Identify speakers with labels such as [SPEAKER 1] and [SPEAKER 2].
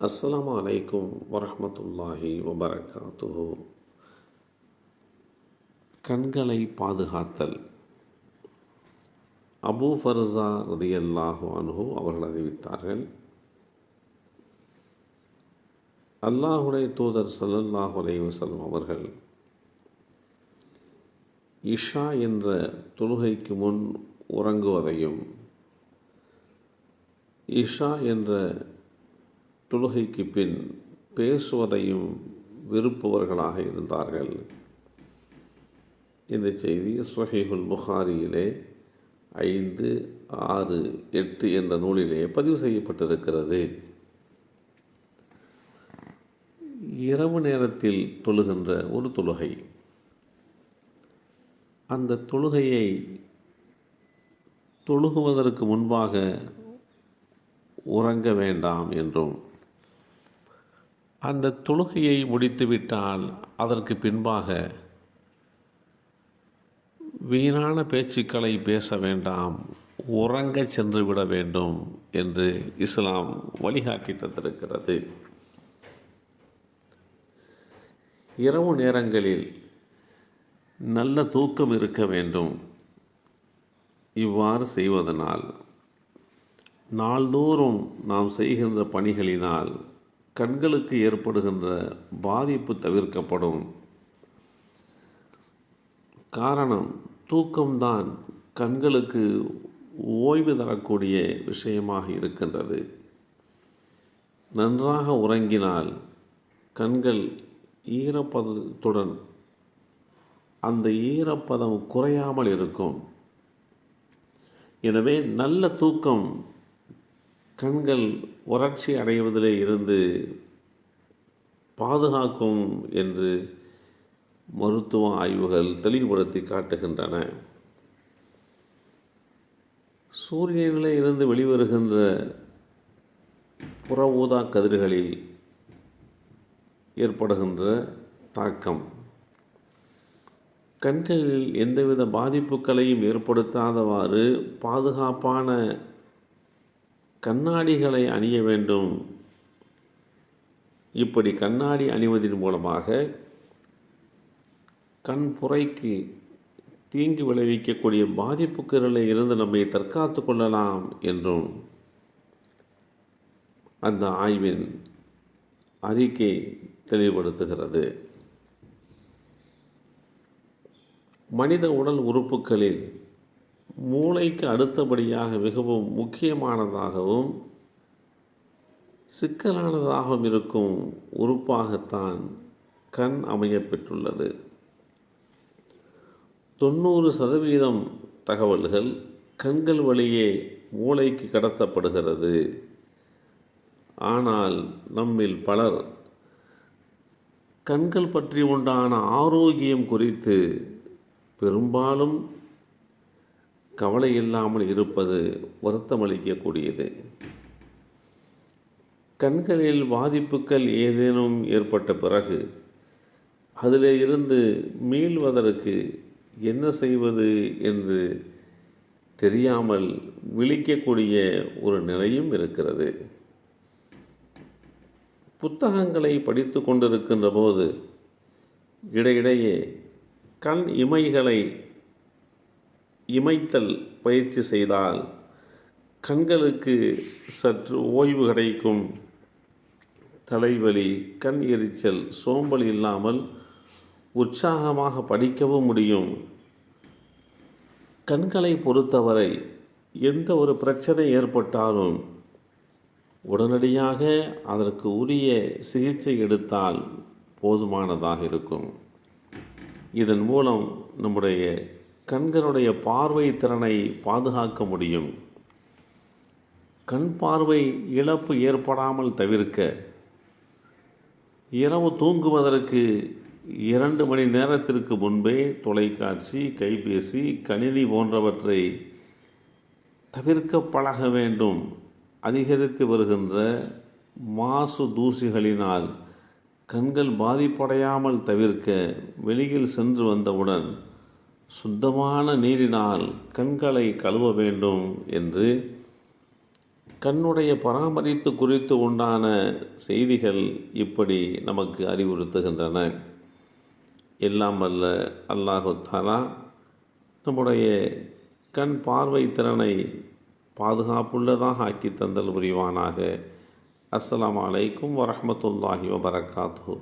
[SPEAKER 1] அஸ்லாம் அலைக்கும் வரமத்துல்லாஹி வபரகாத்துஹு. கண்களை பாதுகாத்தல். அபூ ஃபர்சா ரதியல்லாஹு அன்ஹு அவர்கள் அறிவித்தார்கள். அல்லாஹுடைய தூதர் சல்லல்லாஹு அலைஹி வஸல்லம் அவர்கள் இஷா என்ற தொழுகைக்கு முன் உறங்குவதையும் இஷா என்ற தொழுகைக்கு பின் பேசுவதையும் விருப்புவர்களாக இருந்தார்கள். இந்த செய்தி சுஹீஹுல் புகாரியிலே ஐந்து ஆறு எட்டு என்ற நூலிலே பதிவு செய்யப்பட்டிருக்கிறது. இரவு நேரத்தில் தொழுகின்ற ஒரு தொழுகை. அந்த தொழுகையை தொழுகுவதற்கு முன்பாக உறங்க வேண்டாம் என்றும் அந்த தொழுகையை முடித்துவிட்டால் அதற்கு பின்பாக வீணான பேச்சுக்களை பேச வேண்டாம் உறங்க சென்று விட வேண்டும் என்று இஸ்லாம் வழிகாட்டி தந்திருக்கிறது. இரவு நேரங்களில் நல்ல தூக்கம் இருக்க வேண்டும். இவ்வாறு செய்வதனால் நாள்தோறும் நாம் செய்கின்ற பணிகளினால் கண்களுக்கு ஏற்படுகின்ற பாதிப்பு தவிர்க்கப்படும். காரணம் தூக்கம்தான் கண்களுக்கு ஓய்வு தரக்கூடிய விஷயமாக இருக்கின்றது. நன்றாக உறங்கினால் கண்கள் ஈரப்பதத்துடன் அந்த ஈரப்பதம் குறையாமல் இருக்கும். எனவே நல்ல தூக்கம் கண்கள் வறட்சி அடைவதிலே இருந்து பாதுகாக்கும் என்று மருத்துவ ஆய்வுகள் தெளிவுபடுத்தி காட்டுகின்றன. சூரியனிலே இருந்து வெளிவருகின்ற புற ஊதா கதிர்களில் ஏற்படுகின்ற தாக்கம். கண்களில் எந்தவித பாதிப்புகளையும் ஏற்படுத்தாதவாறு பாதுகாப்பான கண்ணாடிகளை அணிய வேண்டும். இப்படி கண்ணாடி அணிவதன் மூலமாக கண் புரைக்கு தீங்கு விளைவிக்கக்கூடிய பாதிப்புகளில் இருந்து நம்மை தற்காத்து கொள்ளலாம் என்றும் அந்த ஆய்வின் அறிக்கை தெளிவுபடுத்துகிறது. மனித உடல் உறுப்புகளில் மூளைக்கு அடுத்தபடியாக மிகவும் முக்கியமானதாகவும் சிக்கலானதாகவும் இருக்கும் உறுப்பாகத்தான் கண் அமையப்பெற்றுள்ளது தொண்ணூறு சதவீதம் தகவல்கள் கண்கள் வழியே மூளைக்கு கடத்தப்படுகிறது. ஆனால் நம்மில் பலர் கண்கள் பற்றி உண்டான ஆரோக்கியம் குறித்து பெரும்பாலும் கவலை இல்லாமல் இருப்பது வருத்தமளிக்கக்கூடியது. கண்களில் பாதிப்புகள் ஏதேனும் ஏற்பட்ட பிறகு அதிலே இருந்து மீள்வதற்கு என்ன செய்வது என்று தெரியாமல் விழிக்கக்கூடிய ஒரு நிலையும் இருக்கிறது. புத்தகங்களை படித்து கொண்டிருக்கின்ற போது இடையிடையே கண் இமைகளை இமைத்தல் பயிற்சி செய்தால் கண்களுக்கு சற்று ஓய்வு கிடைக்கும். தலைவலி கண் எரிச்சல் சோம்பல் இல்லாமல் உற்சாகமாக படிக்கவும் முடியும். கண்களை பொறுத்தவரை எந்த ஒரு பிரச்சனை ஏற்பட்டாலும் உடனடியாக அதற்கு உரிய சிகிச்சை எடுத்தால் போதுமானதாக இருக்கும். இதன் மூலம் நம்முடைய கண்களுடைய பார்வை திறனை பாதுகாக்க முடியும். கண் பார்வை இழப்பு ஏற்படாமல் தவிர்க்க இரவு தூங்குவதற்கு இரண்டு மணி நேரத்திற்கு முன்பே தொலைக்காட்சி கைபேசி கணினி போன்றவற்றை தவிர்க்க பழக வேண்டும். அதிகரித்து வருகின்ற மாசு தூசிகளினால் கண்கள் பாதிப்படையாமல் தவிர்க்க வெளியில் சென்று வந்தவுடன் சுத்தமான நீரினால் கண்களை கழுவ வேண்டும் என்று கண்ணுடைய பராமரித்து குறித்து உண்டான செய்திகள் இப்படி நமக்கு அறிவுறுத்துகின்றன. எல்லாம் அல்ல அல்லாஹு தாலா நம்முடைய கண் பார்வை திறனை பாதுகாப்புள்ளதாக ஆக்கி தந்தல் புரிவானாக. அஸ்லாம் அலைக்கும் வரமத்துல்லாஹி வபரகாத்து